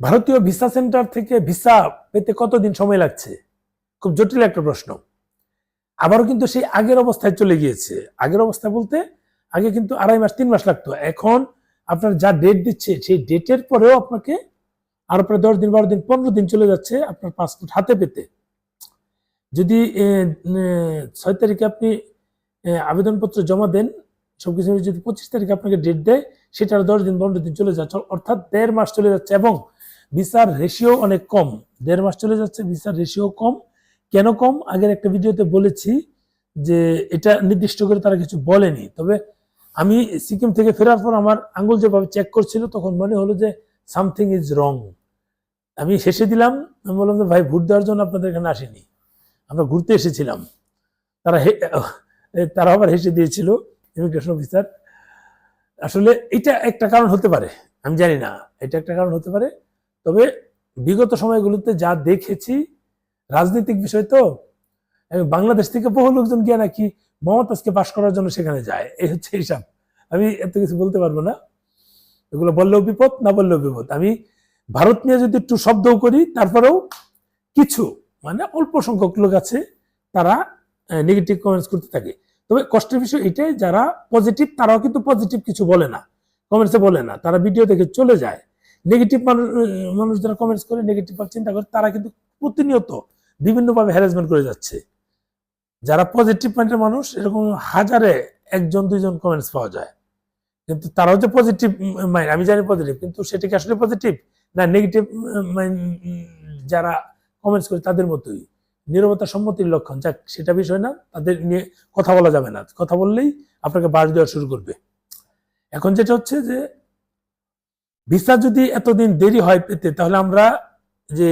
ভারতীয় visa centre থেকে visa পেতে কতদিন সময় লাগছে? খুব জটিল একটা প্রশ্ন। আবারও কিন্তু সেই আগের অবস্থায় চলে গিয়েছে। আগের অবস্থা বলতে আগে কিন্তু আড়াই মাস, তিন মাস লাগতো। এখন আপনার যা ডেট দিচ্ছে, সেই ডেটের পরেও আপনাকে আরও প্রায় দশ দিন, বারো দিন, পনেরো দিন চলে যাচ্ছে আপনার পাসপোর্ট হাতে পেতে। যদি ছয় তারিখে আপনি আবেদনপত্র জমা দেন, সবকিছু যদি পঁচিশ তারিখে আপনাকে ডেট দেয়, সেটা আরও দশ দিন, পনেরো দিন চলে যাচ্ছে। অর্থাৎ দেড় মাস চলে যাচ্ছে এবং ভিসার রেশিও অনেক কম। দেড় মাস চলে যাচ্ছে, ভিসার রেশিও কম। কেন কম? আগের একটা ভিডিওতে বলেছি যে এটা নির্দিষ্ট করে তারা কিছু বলেনি। তবে আমি সিকিম থেকে ফেরার পর আমার আঙ্গুল যেভাবে চেক করছিল, তখন মনে হলো যে সামথিং ইজ রং আমি শেষে দিলাম, আমি বললাম যে, ভাই, ভোট দেওয়ার জন্য আপনাদের এখানে আসেনি। আমরা ঘুরতে এসেছিলাম। তারা তারা আবার হেসে দিয়েছিল ইমিগ্রেশন অফিসার আসলে এটা একটা কারণ হতে পারে। আমি জানি না, এটা একটা কারণ হতে পারে। তবে বিগত সময়গুলোতে যা দেখেছি, রাজনৈতিক বিষয় তো বাংলাদেশ থেকে বহু লোকজন গিয়ে নাকি মমতাজকে পাশ করার জন্য সেখানে যায়। এই হচ্ছে হিসাব। আমি এত কিছু বলতে পারব না। এগুলো বললেও বিপদ, না বললেও বিপদ। আমি ভারত নিয়ে যদি একটু শব্দও করি, তারপরেও কিছু মানে অল্প সংখ্যক লোক আছে, তারা নেগেটিভ কমেন্টস করতে থাকে। তবে কষ্টের বিষয় এটাই, যারা পজিটিভ তারাও কিন্তু পজিটিভ কিছু বলে না। কমেন্টসে বলে না। তারা ভিডিও দেখে চলে যায়। নেগেটিভ মানুষ মানুষ যারা কমেন্টস করে নেগেটিভ চিন্তা করে, তারা কিন্তু প্রতিনিয়ত বিভিন্নভাবে হ্যারাসমেন্ট করে যাচ্ছে। যারা পজিটিভ মাইন্ডের মানুষ, এরকম হাজারে একজন, দুইজন কমেন্টস পাওয়া যায়। কিন্তু তারাও যে পজিটিভ মাইন্ড আমি জানি পজিটিভ কিন্তু সেটা কি আসলে পজিটিভ না নেগেটিভ মাইন্ড যারা কমেন্টস করে, তাদের মতোই। নিরবতা সম্মতির লক্ষণ, যাক, সেটা বিষয় না, তাদের নিয়ে কথা বলা যাবে না। কথা বললেই আপনাকে বাস দেওয়া শুরু করবে। এখন যেটা হচ্ছে যে ভিসা যদি এতদিন দেরি হয় পেতে, তাহলে আমরা যে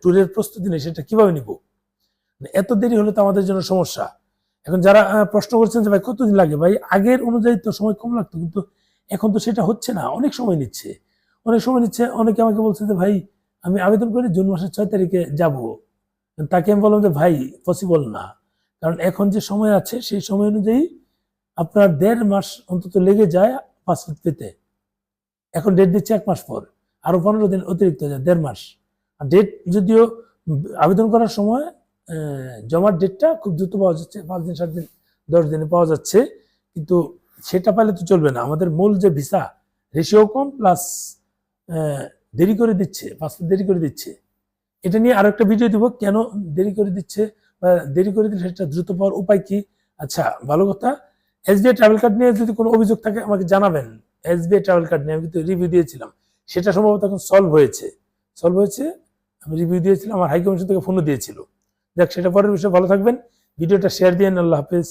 ট্যুরের প্রস্তুতি নেই, সেটা কীভাবে নিব? এত দেরি হলে তো আমাদের জন্য সমস্যা। এখন যারা প্রশ্ন করছেন যে, ভাই, কতদিন লাগে? ভাই, আগের অনুযায়ী তো সময় কম লাগতো, কিন্তু এখন তো সেটা হচ্ছে না, অনেক সময় নিচ্ছে। অনেক সময় নিচ্ছে, অনেকে আমাকে বলছে যে, ভাই, আমি আবেদন করি জুন মাসের ছয় তারিখে যাব। তাকে আমি বললাম যে, ভাই পসিবল না। কারণ এখন যে সময় আছে, সেই সময় অনুযায়ী আপনার দেড় মাস অন্তত লেগে যায় পাসপোর্ট পেতে। এখন ডেট দিচ্ছে এক মাস পর। আরও পনেরো দিন অতিরিক্ত দেড় মাস। আর ডেট যদিও আবেদন করার সময় জমার ডেটটা খুব দ্রুত পাওয়া যাচ্ছে, পাঁচ দিন, সাত দিন, দশ দিনে পাওয়া যাচ্ছে। কিন্তু সেটা পাইলে তো চলবে না। আমাদের মূল যে ভিসা রেশিও কম প্লাস দেরি করে দিচ্ছে পাসপোর্ট দেরি করে দিচ্ছে। এটা নিয়ে আরও একটা ভিডিও দিব, কেন দেরি করে দিচ্ছে বা দেরি করে দিলে সেটা দ্রুত পাওয়ার উপায় কি? আচ্ছা ভালো কথা। এসবিআই ট্রাভেল কার্ড নিয়ে যদি কোনো অভিযোগ থাকে, আমাকে জানাবেন। এসবিআই ট্রাভেল কার্ড নিয়ে আমি কিন্তু রিভিউ দিয়েছিলাম। সেটা সম্ভবত এখন সলভ হয়েছে। সলভ হয়েছে, আমি রিভিউ দিয়েছিলাম, আমার হাই কমিশন থেকে ফোনও দিয়েছিল। যাক, সেটা পরের বিষয়ে ভালো থাকবেন। ভিডিওটা শেয়ার দিয়ে আল্লাহ হাফেজ।